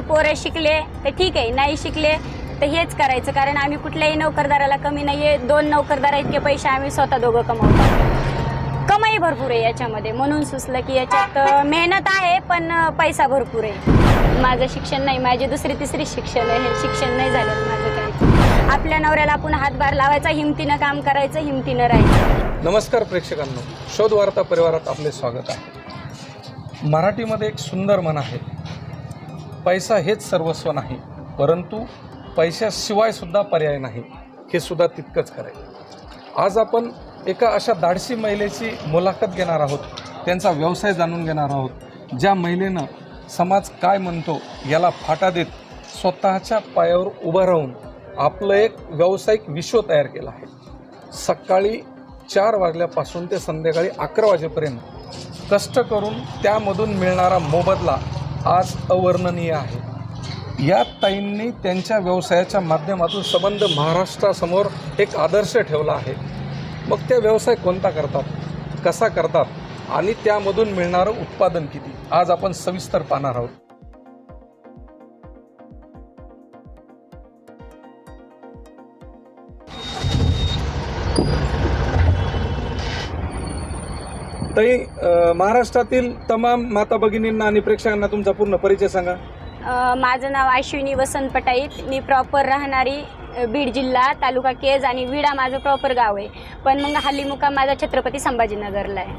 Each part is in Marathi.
पोरं शिकले तर ठीक आहे. नाही शिकले तर हेच करायचं. कारण आम्ही कुठल्याही नोकरदाराला कमी नाही आहे दोन नोकरदार इतके पैसे आम्ही स्वतः दोघं कमवतो. कमाई भरपूर आहे याच्यामध्ये. म्हणून सुचलं की याच्यात मेहनत आहे पण पैसा भरपूर आहे. माझं शिक्षण नाही. माझी दुसरी तिसरी शिक्षण आहे. हे शिक्षण नाही झालं माझं काही. आपल्या नवऱ्याला आपण हातभार लावायचा हिमतीनं काम करायचं हिमतीनं राहायचं. नमस्कार प्रेक्षकांनो. शोध वार्ता परिवारात आपले स्वागत आहे. मराठीमध्ये एक सुंदर मन आहे. पैसा हेच सर्वस्व नाही परंतु पैशाशिवाय सुद्धा पर्याय नाही हे सुद्धा तितकंच खरं आहे. आज आपण एका अशा धाडसी महिलेची मुलाखत घेणार आहोत त्यांचा व्यवसाय जाणून घेणार आहोत ज्या महिलेनं समाज काय म्हणतो याला फाटा देत स्वतःच्या पायावर उभं राहून आपलं एक व्यावसायिक विश्व तयार केलं आहे. सकाळी चार वाजल्यापासून ते संध्याकाळी अकरा वाजेपर्यंत कष्ट करून त्यामधून मिळणारा मोबदला आज अवर्णनीय आहे. या ताईंनी त्यांच्या व्यवसायाच्या माध्यमातून संबंध महाराष्ट्रासमोर एक आदर्श ठेवला आहे. मग त्या व्यवसाय कोणता करतात कसा करतात आणि त्यामधून मिळणारं उत्पादन किती आज आपण सविस्तर पाहणार आहोत. ताई महाराष्ट्रातील तमाम माता भगिनींना आणि प्रेक्षकांना तुमचा पूर्ण परिचय सांगा. अ, माझं नाव अश्विनी वसंत पटाईत. मी प्रॉपर राहणारी अ, बीड जिल्हा तालुका केज आणि विडा माझं प्रॉपर गाव आहे. पण मग हल्ली मुक्काम माझा छत्रपती संभाजीनगरला आहे.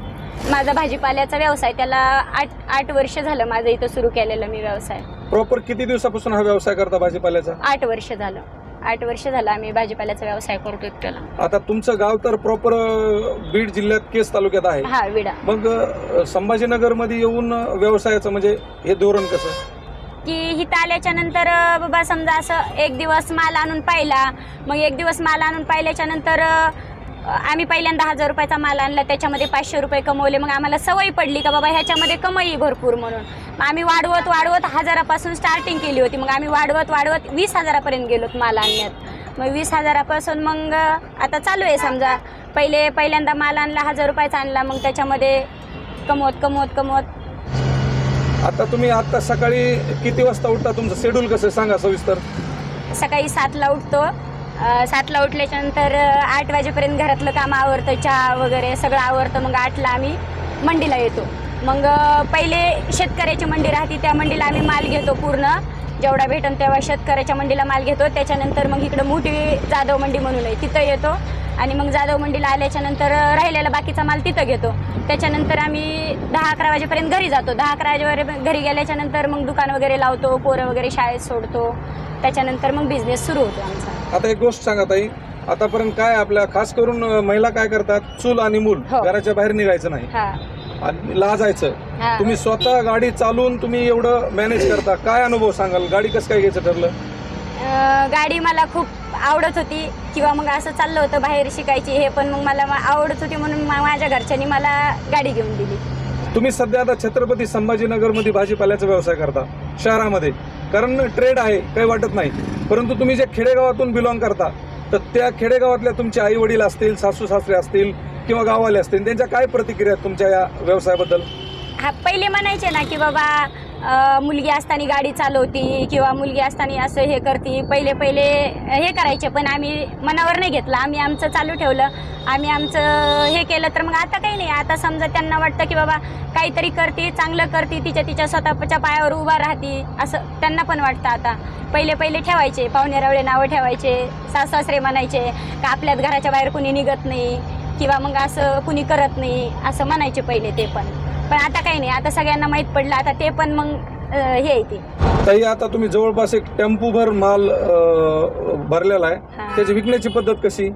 माझा भाजीपाल्याचा व्यवसाय त्याला आठ आठ वर्ष झालं माझं इथं सुरू केलेलं मी व्यवसाय. प्रॉपर किती दिवसापासून हा व्यवसाय करता भाजीपाल्याचा? आठ वर्ष झालं. आठ वर्ष झालं आम्ही भाजीपाल्याचा व्यवसाय करतोय त्याला. आता तुमचं गाव तर प्रॉपर बीड जिल्ह्यात केस तालुक्यात आहे. हा विडा मग अ, संभाजीनगरमध्ये येऊन व्यवसायाचं म्हणजे हे धोरण कसं? की इथं आल्याच्यानंतर अ, बाबा समजा असं एक दिवस माल आणून पाहिला मग एक दिवस माल आणून पाहिल्याच्या नंतर अ, आम्ही पहिल्यांदा हजार रुपयाचा माल आणला त्याच्यामध्ये पाचशे रुपये कमवले. मग आम्हाला सवय पडली का बाबा ह्याच्यामध्ये कमाई भरपूर म्हणून. मग आम्ही वाढवत वाढवत हजारापासून स्टार्टिंग केली होती. मग आम्ही वाढवत वाढवत वीस हजारापर्यंत गेलोत माल आणण्यात. मग वीस हजारापासून मग आता चालू आहे समजा. पहिले पहिल्यांदा माल आणला हजार रुपयाचा आणला मग त्याच्यामध्ये कमवत कमवत कमवत. आता तुम्ही आता सकाळी किती वाजता उठता? तुमचं शेड्यूल कसं आहे? सांगा सविस्तर. सकाळी सातला उठतो. सातला उठल्याच्यानंतर आठ वाजेपर्यंत घरातलं काम आवरतं चहा वगैरे सगळं आवरतं मग आठला आम्ही मंडीला येतो. मग पहिले शेतकऱ्याची मंडी राहते त्या मंडीला आम्ही माल घेतो पूर्ण. जेवढा भेटन तेव्हा शेतकऱ्याच्या मंडीला माल घेतो. त्याच्यानंतर मग इकडं मोठी जाधव मंडी म्हणून आहे तिथं येतो. आणि मग जाधव मंडीला आल्याच्यानंतर राहिलेला बाकीचा माल तिथं घेतो. त्याच्यानंतर आम्ही दहा अकरा वाजेपर्यंत घरी जातो. दहा अकरा वाजेपर्यंत घरी गेल्याच्यानंतर मग दुकान वगैरे लावतो पोरं वगैरे शाळेत सोडतो. त्याच्यानंतर मग बिझनेस सुरू होतो आमचा. आता एक गोष्ट सांगा ताई. आतापर्यंत काय आपल्या खास करून महिला काय करतात? चूल आणि मूल हो. घराच्या बाहेर निघायचं नाही. हा. आणि लाजायचं. हा. तुम्ही स्वतः गाडी चालवून तुम्ही एवढं मॅनेज करता. काय अनुभव सांगाल? गाडी कसं काय घ्यायचं ठरलं? अं, गाडी मला खूप आवडत होती. किंवा मग असं चाललं होतं बाहेर शिकायची हे पण मग मला मा- आवडत होती म्हणून मा- माझ्या घरच्यांनी मला गाडी घेऊन दिली. तुम्ही सध्या आता छत्रपती संभाजीनगरमध्ये भाजीपाल्याचा व्यवसाय करता. शहरामध्ये. कारण ट्रेड आहे काही वाटत नाही. परंतु तुम्ही जे खेडेगावातून बिलॉंग करता तर त्या खेडेगावातल्या तुमचे आई वडील असतील सासू सासरे असतील किंवा गाववाले असतील त्यांच्या काय प्रतिक्रिया आहेत तुमच्या या व्यवसायाबद्दल? हा पहिले म्हणायचे ना की बाबा मुलगी असताना गाडी चालवती किंवा मुलगी असताना असं हे करती. पहिले पहिले हे करायचे पण आम्ही मनावर नाही घेतलं. आम्ही आमचं चालू ठेवलं. आम्ही आमचं हे केलं तर मग आता काही नाही. आता समजा त्यांना वाटतं की बाबा काहीतरी करते चांगलं करते तिच्या तिच्या स्वतःच्या पायावर उभा राहते असं त्यांना पण वाटतं आता. पहिले पहिले ठेवायचे. पाहुणेरावळे नावं ठेवायचे सास सासरे म्हणायचे का आपल्याच घराच्या बाहेर कुणी निघत नाही? किंवा मग असं कुणी करत नाही असं म्हणायचे पहिले ते पण. पण आता काही नाही. आता सगळ्यांना माहीत पडलं. आता ते पण मग अं, हे आहे ते. ताई आता तुम्ही जवळपास एक टेम्पोभर माल अं, भरलेला आहे. हा. त्याची विकण्याची पद्धत कशी?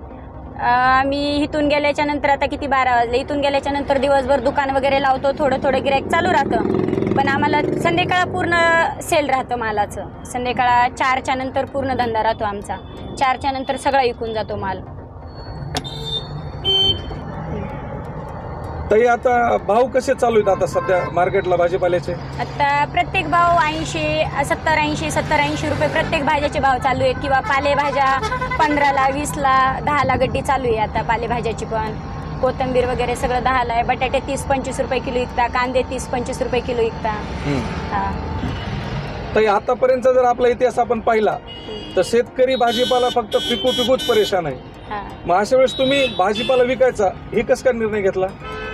मी इथून गेल्याच्यानंतर आता किती बारा वाजले? इथून गेल्याच्यानंतर दिवसभर दुकान वगैरे लावतो. थोडं थोडं गिराईक चालू राहतं. पण आम्हाला संध्याकाळ पूर्ण सेल राहतं मालाचं. संध्याकाळ चारच्या नंतर पूर्ण धंदा राहतो आमचा. चारच्या नंतर सगळा विकून जातो माल. ताई आता भाव कसे चालू आहेत आता सध्या मार्केटला भाजीपाल्याचे? आता प्रत्येक भाव ऐंशी सत्तर ऐंशी सत्तर ऐंशी रुपये प्रत्येक भाज्याचे भाव चालू आहेत. किंवा पालेभाज्या पंधराला वीसला दहाला गड्डी चालू आहे आता पालेभाज्याची पण. कोथिंबीर वगैरे सगळं दहाला आहे. बटाटे तीस पंचवीस रुपये किलो विकता. कांदे तीस पंचवीस रुपये किलो विकता. हा. तर आतापर्यंत जर आपला इतिहास आपण पाहिला तर शेतकरी भाजीपाला फक्त पिकू पिकूच परेशान आहे. हा. मग अशा वेळेस तुम्ही भाजीपाला विकायचा हे कसं काय निर्णय घेतला?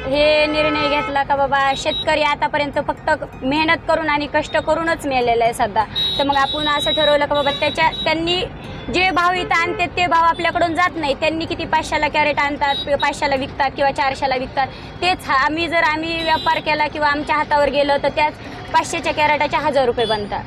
हे निर्णय घेतला का बाबा शेतकरी आतापर्यंत फक्त मेहनत करून आणि कष्ट करूनच मेलेला आहे सध्या. तर मग आपण असं ठरवलं का बाबा त्याच्या त्यांनी जे भाव इथं आणतात ते भाव आपल्याकडून जात नाही. त्यांनी किती पाचशेला कॅरेट आणतात पाचशेला विकतात किंवा चारशेला विकतात. तेच आम्ही जर आम्ही व्यापार केला किंवा आमच्या हातावर गेलो तर त्याच पाचशेच्या कॅरेटाचे हजार रुपये बनतात.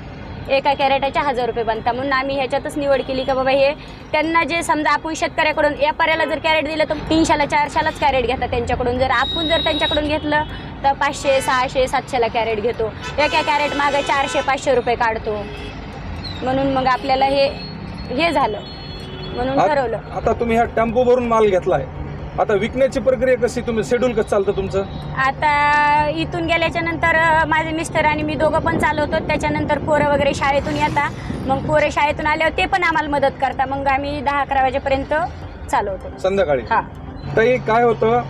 एका कॅरेटाचे हजार रुपये बनतात म्हणून आम्ही ह्याच्यातच निवड केली का बाबा हे त्यांना जे समजा आपण शेतकऱ्याकडून व्यापाऱ्याला जर कॅरेट दिलं तर तीनशेला चारशेलाच कॅरेट घेतात त्यांच्याकडून. जर आपण जर त्यांच्याकडून घेतलं तर पाचशे सहाशे सातशेला कॅरेट घेतो. एका कॅरेट मागं चारशे पाचशे रुपये काढतो. म्हणून मग आपल्याला हे हे झालं. म्हणून ठरवलं. आता तुम्ही ह्या टेम्पो भरून माल घेतलाय. आता विकण्याची प्रक्रिया कशी? तुम्ही शेड्यूल कसं चालतं तुमचं? आता इथून गेल्याच्यानंतर माझे मिस्टर आणि मी दोघं पण चालवतो. त्याच्यानंतर पोरं वगैरे शाळेतून येतात. मग पोरं शाळेतून आल्यावर ते पण आम्हाला मदत करतात. मग आम्ही दहा अकरा वाजेपर्यंत चालवतो. संध्याकाळी? हा. ताई काय होतं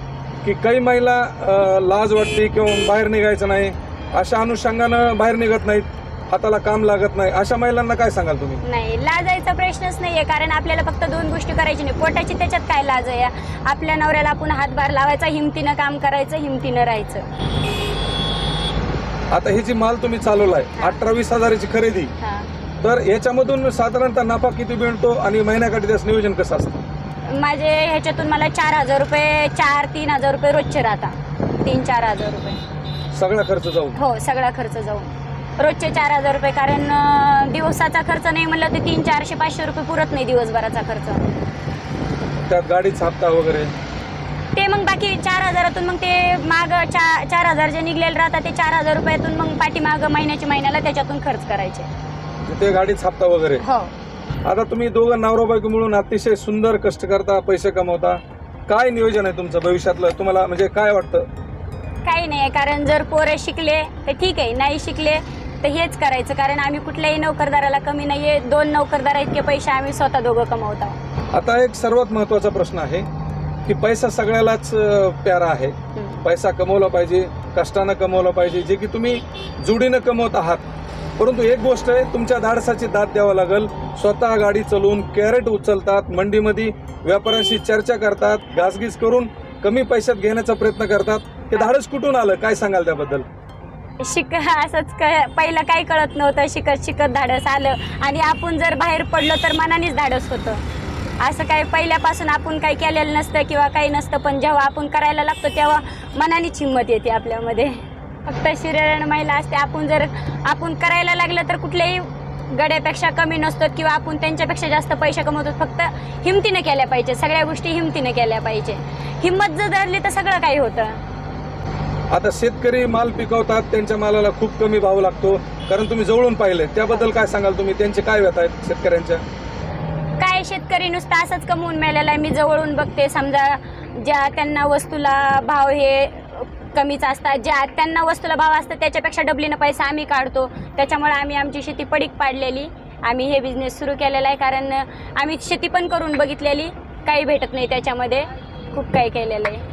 की काही महिला अ, लाज वाटते किंवा बाहेर निघायचं नाही. अशा अनुषंगानं बाहेर निघत नाहीत. हाताला काम लागत नाही. अशा महिलांना काय सांगाल तुम्ही? नाही लाजायचा प्रश्नच नाहीये कारण आपल्याला फक्त दोन गोष्टी करायची नाही. पोटाची त्याच्यात काय लाज आहे? आपल्या नवऱ्याला आपण हातभार लावायचा हिमतीनं काम करायचं हिमतीनं राहायचं. आता ही जी माल तुम्ही चालवलाय अठरा वीस हजाराची खरेदी. हा. तर याच्यामधून साधारणतः नफा किती मिळतो आणि महिन्याकाठी त्याचं नियोजन कसं असतं? माझे ह्याच्यातून मला चार हजार रुपये चार तीन हजार रुपये रोजचे राहतात. तीन चार हजार रुपये. सगळा खर्च जाऊन? हो सगळा खर्च जाऊन. रोजचे चार हजार रुपये कारण दिवसाचा खर्च नाही म्हणलं तर तीन चारशे पाचशे रुपये पुरत नाही दिवसभराचा खर्च. त्यात गाडीचा हप्ता वगैरे? ते मग बाकी चार हजारातून मग ते माग चा चार हजार जे निघलेले राहतात ते चार हजार रुपयातून मग पाठीमाग महिन्याच्या महिन्याला त्याच्यातून खर्च करायचे. ते गाडीचा हप्ता वगैरे? हो. आता तुम्ही दोघं नवरा बायको मिळून अतिशय सुंदर कष्ट करता पैसे कमवता. काय नियोजन आहे तुमचं भविष्यातलं? तुम्हाला म्हणजे काय वाटतं? काही नाही कारण जर पोरं शिकले तर ठीक आहे. नाही शिकले तर हेच करायचं कारण आम्ही कुठल्याही नोकरदाराला कमी नाही आहे दोन नोकरदार इतके पैसे आम्ही स्वतः दोघं कमवत. आहोत आता एक सर्वात महत्त्वाचा प्रश्न आहे की पैसा सगळ्यालाच अं, प्यारा आहे. पैसा कमवला पाहिजे कष्टानं कमवला पाहिजे जे की तुम्ही जुडीनं कमवत आहात. परंतु एक गोष्ट आहे तुमच्या धाडसाची दाद द्यावं लागेल. स्वतः गाडी चालवून कॅरेट उचलतात मंडीमध्ये व्यापाऱ्यांशी चर्चा करतात गासगीस करून कमी पैशात घेण्याचा प्रयत्न करतात. ते धाडस कुठून आलं? काय सांगाल त्याबद्दल? शिक असंच क पहिलं काही कळत नव्हतं शिकत शिकत धाडस आलं. आणि आपण जर बाहेर पडलो तर मनानेच धाडस होतं. असं काही पहिल्यापासून आपण काही केलेलं नसतं किंवा काही नसतं पण जेव्हा आपण करायला लागतो तेव्हा मनानेच हिंमत येते आपल्यामध्ये. फक्त शरीरानं महिला असते. आपण जर आपण करायला लागलं तर कुठल्याही गड्यापेक्षा कमी नसतो किंवा आपण त्यांच्यापेक्षा जास्त पैसे कमवतो. फक्त हिमतीनं केल्या पाहिजे. सगळ्या गोष्टी हिमतीनं केल्या पाहिजे. हिंमत जर धरली तर सगळं काही होतं. आता शेतकरी माल पिकवतात त्यांच्या मालाला खूप कमी भाव लागतो. कारण तुम्ही जवळून पाहिले त्याबद्दल काय सांगाल तुम्ही? त्यांचे काय व्यथा आहेत शेतकऱ्यांच्या? काय शेतकरी नुसतं असंच कमवून मिळालेला आहे. मी जवळून बघते समजा ज्या त्यांना वस्तूला भाव हे कमीच असतात ज्या त्यांना वस्तूला भाव असतात त्याच्यापेक्षा डबलीनं पैसा आम्ही काढतो. त्याच्यामुळे आम्ही आमची शेती पडीक पाडलेली. आम्ही हे बिझनेस सुरू केलेला आहे. कारण आम्ही शेती पण करून बघितलेली. काही भेटत नाही त्याच्यामध्ये. खूप काही केलेलं आहे.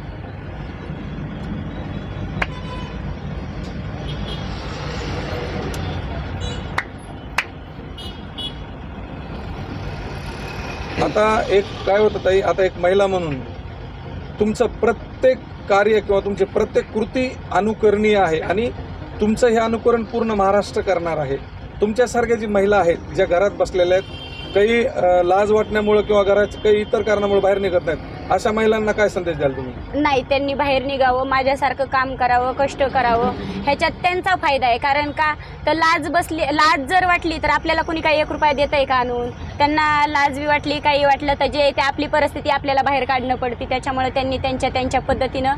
आता एक काय होतं ताई आता एक महिला म्हणून तुमचं प्रत्येक कार्य किंवा तुमची प्रत्येक कृती अनुकरणीय आहे आणि तुमचं हे अनुकरण पूर्ण महाराष्ट्र करणार आहे. तुमच्यासारख्या जी महिला आहेत ज्या घरात बसलेल्या आहेत काही लाज वाटण्यामुळं किंवा घराच्या काही इतर कारणामुळे बाहेर निघत नाहीत अशा महिलांना काय संदेश द्याल तुम्ही? नाही त्यांनी बाहेर निघावं माझ्यासारखं काम करावं कष्ट करावं. ह्याच्यात त्यांचा फायदा आहे कारण का? तर लाज बसली लाज जर वाटली तर आपल्याला कोणी काही एक रुपया देत आहे का आणून? त्यांना लाज बी वाटली काही वाटलं तर जे ते आपली परिस्थिती आपल्याला बाहेर काढणं पडते. त्याच्यामुळे त्यांनी त्यांच्या त्यांच्या पद्धतीनं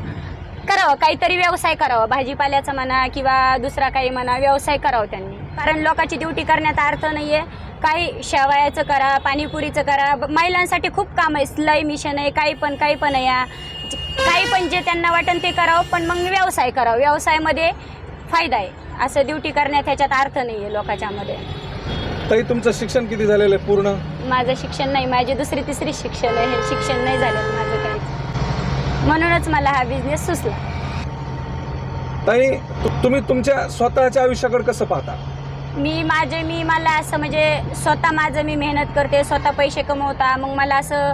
करावं. काहीतरी व्यवसाय करावा. भाजीपाल्याचा म्हणा किंवा दुसरा काही म्हणा व्यवसाय करावा त्यांनी. कारण लोकांची ड्युटी करण्याचा अर्थ नाहीये. काही शेवायाचं करा पाणीपुरीचं करा. महिलांसाठी खूप काम आहे. सिलाई मिशन आहे काही पण काही पण आहे या. काही पण जे त्यांना वाटेल ते करावं पण मग व्यवसाय करावं. व्यवसायामध्ये फायदा आहे. असं ड्युटी करण्यात ह्याच्यात अर्थ नाही आहे लोकांच्यामध्ये. ताई तुमचं शिक्षण किती झालेलं आहे पूर्ण? माझं शिक्षण नाही. माझी दुसरी तिसरी शिक्षण आहे. हे शिक्षण नाही झालं माझं काहीच म्हणूनच मला हा बिझनेस सुचला. ताई तु- तुम्ही तुमच्या स्वतःच्या आयुष्याकडे कसं पाहता? मी माझे मी मला असं म्हणजे स्वतः माझं मी मेहनत करते स्वतः पैसे कमवता. मग मला असं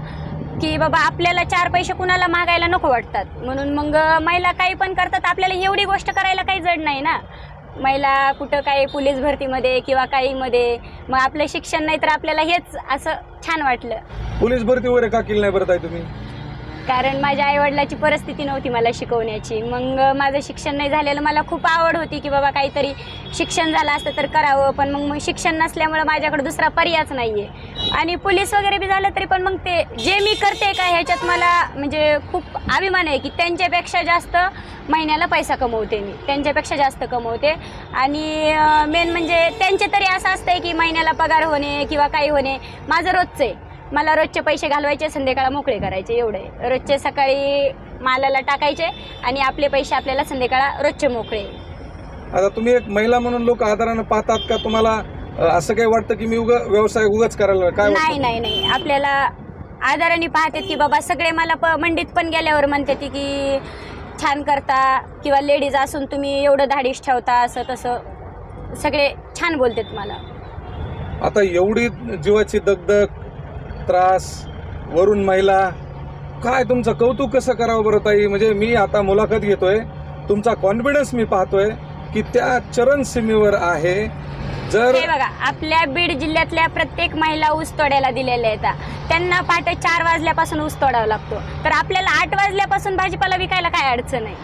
की बाबा आपल्याला चार पैसे कुणाला मागायला नको वाटतात. म्हणून मग महिला काही पण करतात आपल्याला एवढी गोष्ट करायला काही जड नाही ना. महिला कुठं काही पोलीस भरतीमध्ये किंवा काहीमध्ये मग आपलं शिक्षण नाही तर आपल्याला हेच असं छान वाटलं. पोलीस भरती वगैरे का केली नाही भरताय तुम्ही? कारण माझ्या आईवडिलाची परिस्थिती नव्हती मला शिकवण्याची. मग माझं शिक्षण नाही झालेलं. मला खूप आवड होती की बाबा काहीतरी शिक्षण झालं असतं तर करावं. पण मग मग शिक्षण नसल्यामुळं माझ्याकडे दुसरा पर्यायच नाही आहे आणि पोलीस वगैरे बी झालं तरी पण मग ते जे मी करते का ह्याच्यात मला म्हणजे खूप अभिमान आहे की त्यांच्यापेक्षा जास्त महिन्याला पैसा कमवते मी. त्यांच्यापेक्षा जास्त कमवते. आणि मेन म्हणजे त्यांचे तरी असं असतंय की महिन्याला पगार होणे किंवा काही होणे माझं रोजचं आहे. मला रोजचे पैसे घालवायचे संध्याकाळ मोकळे करायचे एवढे. रोजचे सकाळी मालाला टाकायचे आणि आपले पैसे आपल्याला संध्याकाळ रोजचे मोकळे. आता तुम्ही एक महिला म्हणून लोक आदरानं पाहतात का? तुम्हाला अ, असं काही वाटतं की मी उग व्यवसाय उगाच करायला काय वाटतं? नाही नाही नाही. आपल्याला आदराने पाहतात की बाबा सगळे मला प मंडीत पण गेल्यावर म्हणते ती की छान करता किंवा लेडीज असून तुम्ही एवढं धाडीश ठेवता असं तसं. सगळे छान बोलतात मला. आता एवढी जीवाची दगदग त्रास वरून महिला काय तुमचं कौतुक कसं करावं बरं ताई? म्हणजे मी आता मुलाखत घेतोय तुमचा कॉन्फिडन्स मी पाहतोय की त्या चरण सीमेवर आहे. जर हे बघा आपल्या बीड जिल्ह्यातल्या प्रत्येक महिला ऊस तोड्याला दिलेल्या आहेत. त्यांना पहाटे चार वाजल्यापासून ऊस तोडावा लागतो. तर आपल्याला आठ वाजल्यापासून भाजीपाला विकायला काय अडचण आहे?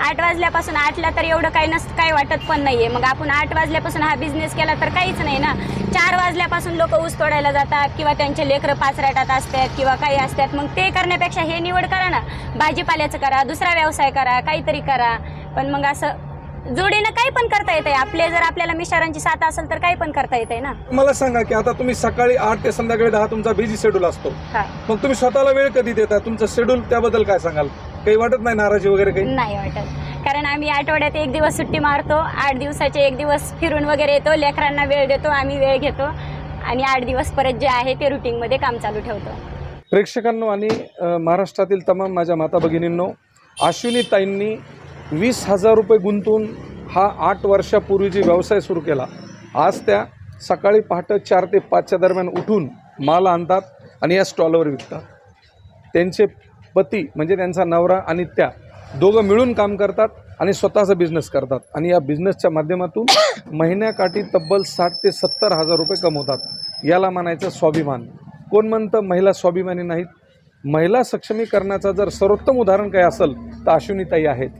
आठ वाजल्यापासून आठला तर एवढं काही नस काही वाटत पण नाहीये. मग आपण आठ वाजल्यापासून हा बिझनेस केला तर काहीच नाही ना. चार वाजल्यापासून लोक ऊस तोडायला जातात किंवा त्यांचे लेकरं पाचराटात असतात किंवा काही असतात. मग ते करण्यापेक्षा हे निवड करा ना. भाजीपाल्याचं करा दुसरा व्यवसाय करा काहीतरी करा. पण मग असं जोडीनं काही पण करता येते आपले जर आपल्याला मिस्टरांची साथ असेल तर काही पण करता येते ना. मला सांगा की आता तुम्ही सकाळी आठ ते संध्याकाळी दहा तुमचा बिझी शेड्यूल असतो. हा. मग तुम्ही स्वतःला वेळ कधी देता? तुमचं शेड्यूल त्याबद्दल काय सांगाल? काही वाटत नाही नाराजी वगैरे काही? नाही वाटत. कारण आम्ही आठवड्यात एक दिवस सुट्टी मारतो आठ दिवसाचे एक दिवस फिरून वगैरे येतो लेकरांना वेळ देतो आम्ही वेळ घेतो आणि आठ दिवस परत जे आहे ते रुटीनमध्ये काम चालू ठेवतो. प्रेक्षकांनो आणि अ, महाराष्ट्रातील तमाम माझ्या माता भगिनींनो अश्विनी ताईंनी वीस हजार रुपये गुंतवून हा आठ वर्षापूर्वी जी व्यवसाय सुरू केला. आज त्या सकाळी पहाटे चार ते पाचच्या दरम्यान उठून माल आणतात आणि या स्टॉलवर विकतात. त्यांचे पती म्हणजे त्यांचा नवरा आणि त्या दोघं मिळून काम करतात आणि स्वतःचा बिझनेस करतात. आणि या बिझनेसच्या माध्यमातून महिन्याकाठी तब्बल साठ ते सत्तर हजार रुपये कमवतात. याला मानायचं स्वाभिमान. कोण म्हणतं महिला स्वाभिमानी नाहीत? महिला सक्षमीकरणाचं जर सर्वोत्तम उदाहरण काय असेल तर अश्विनीताई आहेत.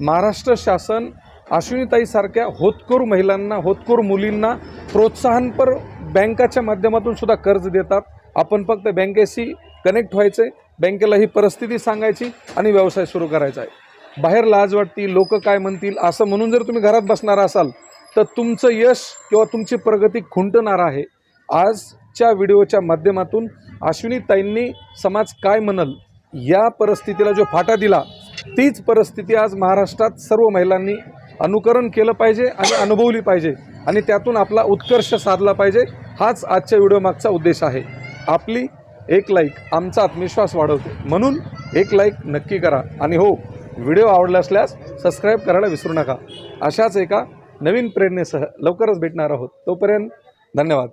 महाराष्ट्र शासन अश्विनीताईसारख्या होतकोर महिलांना होतकोर मुलींना प्रोत्साहनपर बँकाच्या माध्यमातून सुद्धा कर्ज देतात. आपण फक्त बँकेशी कनेक्ट व्हायचं आहे बँकेला ही परिस्थिती सांगायची आणि व्यवसाय सुरू करायचा आहे. बाहेर लाज वाटती लोक काय म्हणतील असं म्हणून जर तुम्ही घरात बसणार असाल तर तुमचं यश किंवा तुमची प्रगती खुंटणार आहे. आजच्या व्हिडिओच्या माध्यमातून अश्विनीताईंनी समाज काय म्हणल या परिस्थितीला जो फाटा दिला तीच परिस्थिती आज महाराष्ट्रात सर्व महिलांनी अनुकरण केलं पाहिजे आणि अनुभवली पाहिजे आणि त्यातून आपला उत्कर्ष साधला पाहिजे हाच आजच्या व्हिडिओ मागचा उद्देश आहे. आपली एक लाईक आमचा आत्मविश्वास वाढवते. म्हणून एक लाईक नक्की करा. आणि हो व्हिडिओ आवडला असल्यास सबस्क्राईब करायला विसरू नका. अशाच एका नवीन प्रेरणेसह लवकरच भेटणार आहोत. तोपर्यंत धन्यवाद.